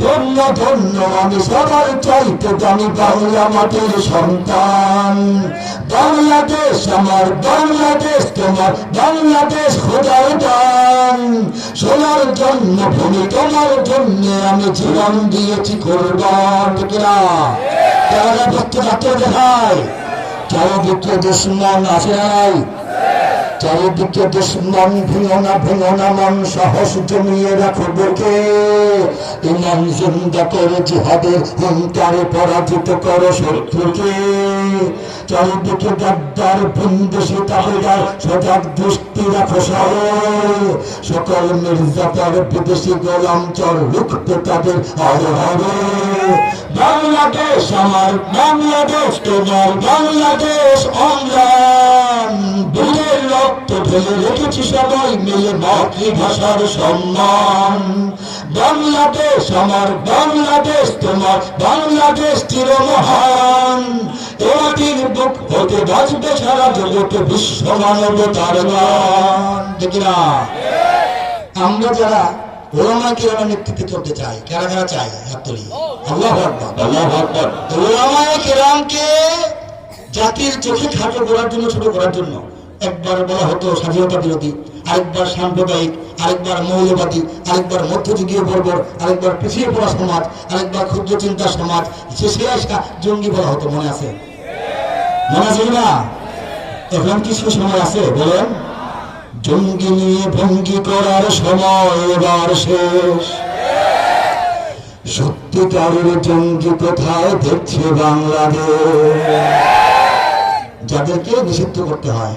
ধন্য ধন্য, আমি সবার চাইতে জানি বাংলা মাটির সন্তান। বাংলাদেশ আমার, বাংলাদেশ তোমার, বাংলাদেশ খোদার দান। সোনার জন্য, ভূমি তোমার জন্য আমি জীবন দিয়েছি কোরবান, ঠিক না তারা ভক্তি জাতীয় দেখায় চারিদিকে দুশ্মন আছে চারিদিকে দুশ্মন ভেঙো না ভেঙো না মন, সাহস জমিয়ে রাখো বুকে। ইমান জিন্দা করে জিহাদের হুঙ্কারে পরাজিত করো শত্রুকে। চারিদিকে গাদ্দার, বিন্দেশি তাবেদার, সজাগ দৃষ্টি রাখো সবাই সকল মির্জাতার বিদেশি গোলাম চর রুখতে তাদের হরে হরে বাংলাদেশ আমার, বাংলাদেশ তোমার, বাংলাদেশ বীরের রক্ত ঢেলে রেখেছি সবাই মিলে মাতৃভাষার সম্মান বাংলাদেশ আমার বাংলাদেশ তোমার বাংলাদেশ চিরমহান তোমাদের বুক হতে বাঁচবে সারা জগতে বিশ্ব মানবতার গান দেখি না আমরা যারা ওলামা কিরামের নেতৃত্বে চলতে চাই কারা কারা চাই হাত তুলি আল্লাহ আল্লাহ ওলামা কিরামকে জাতির চোখে খাটো করার জন্য, ছোট করার জন্য একবার বলা হতো স্বাধীনতা বিরোধী, আরেকবার সাম্প্রদায়িক, আরেকবার মৌলবাদী, আরেকবার মধ্যযুগীয় বর্বর, আরেকবার পিছিয়ে পড়া সমাজ, আরেকবার ক্ষুদ্র চিন্তা সমাজ শেষে আসা জঙ্গি বলা হতো, মনে আছে? মনে আছে না এখন কিছু সময় আছে, বলেন। জঙ্গি নিয়ে ভঙ্গি করার সময় এবার শেষ। সত্যিকারের জঙ্গি কোথায় দেখছে বাংলাদেশ? যাদেরকে নিষিদ্ধ করতে হয়।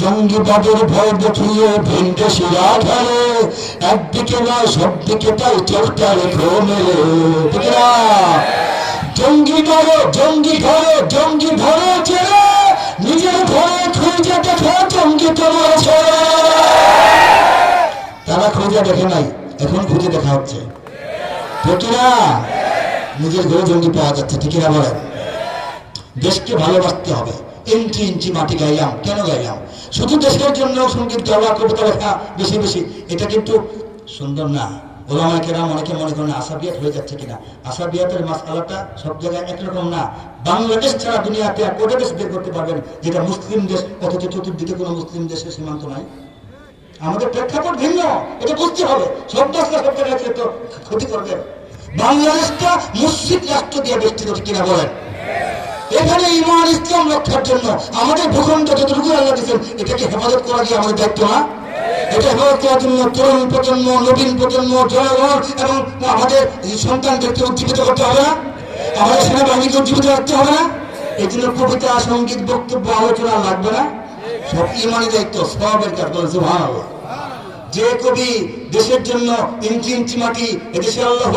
জঙ্গিবাদের ভয় দেখিয়ে ভিনদেশিরা ধরে একদিকে নয় সব দিকে তাই ঠিক না জঙ্গি ধরো জঙ্গি ধরো জঙ্গি ধরো ছেড়ে নিজের ঘরে খুঁজে দেখো জঙ্গি তোমার ছেড়ে তারা খুঁজে দেখে নাই, এখন খুঁজে দেখা হচ্ছে। ঠিক না নিজের ঘরে জঙ্গি পাওয়া যাচ্ছে, ঠিক না বলেন? দেশকে ভালোবাসতে হবে। ইঞ্চি ইঞ্চি মাটি গাইলাম। কেন গাইলাম? শুধু দেশের জন্য সংগীত গাওয়া, কবিতা লেখা বেশি বেশি। এটা কিন্তু সুন্দর না। ওলামা কেরাম অনেকে মনে করেন আসাবিয়াত হয়ে যাচ্ছে কিনা। আসাবিয়াতের মাসালাটা সব জায়গায় একরকম না। বাংলাদেশ ছাড়া দুনিয়াতে আর কোটা দেশ বের করতে পারবেন যেটা মুসলিম দেশ, অথচ চতুর্দিকে কোনো মুসলিম দেশের সীমান্ত নাই? আমাদের প্রেক্ষাপট ভিন্ন। এটা বুঝতে হবে। সব দেশটা সব জায়গায় তো ক্ষতি করবে। বাংলাদেশটা মুসলিম রাষ্ট্র দিয়ে বেষ্টিত কিনা বলেন। এখানে ইমান ইসলাম রক্ষার জন্য আমাদের ভূখণ্ড যতটুকু আল্লাহ দিচ্ছেন এটাকে হেফাজত করা কি আমাদের দায়িত্ব না? এটা হেফাজত করার জন্য তরুণ প্রজন্ম, নবীন প্রজন্ম জনগণ এবং আমাদের সন্তানদেরকে উজ্জীবিত করতে হবে না? আমাদের সেনাবাহিনীকে উজ্জীবিত রাখতে হবে না? এই জন্য কবিতা, সংগীত, বক্তব্য, আলোচনা লাগবে না? সব ইমানি দায়িত্ব সবের কাজ বলে সুহান আল্লাহ যে কবি দেশের জন্য ইঞ্চি ইঞ্চি মাটি এদেশে আল্লাহ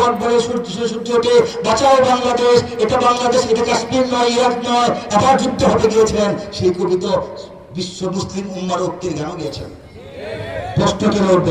সূর্য ওঠে, বাঁচাও বাংলাদেশ। এটা বাংলাদেশ, এটা কাশ্মীর নয়, ইরাক নয়, আবার যুদ্ধ হতে গিয়েছিলেন। সেই কবি তো বিশ্ব মুসলিম উম্মার ঐক্যের গানও গিয়েছেন। প্রশ্ন কেন উঠবে?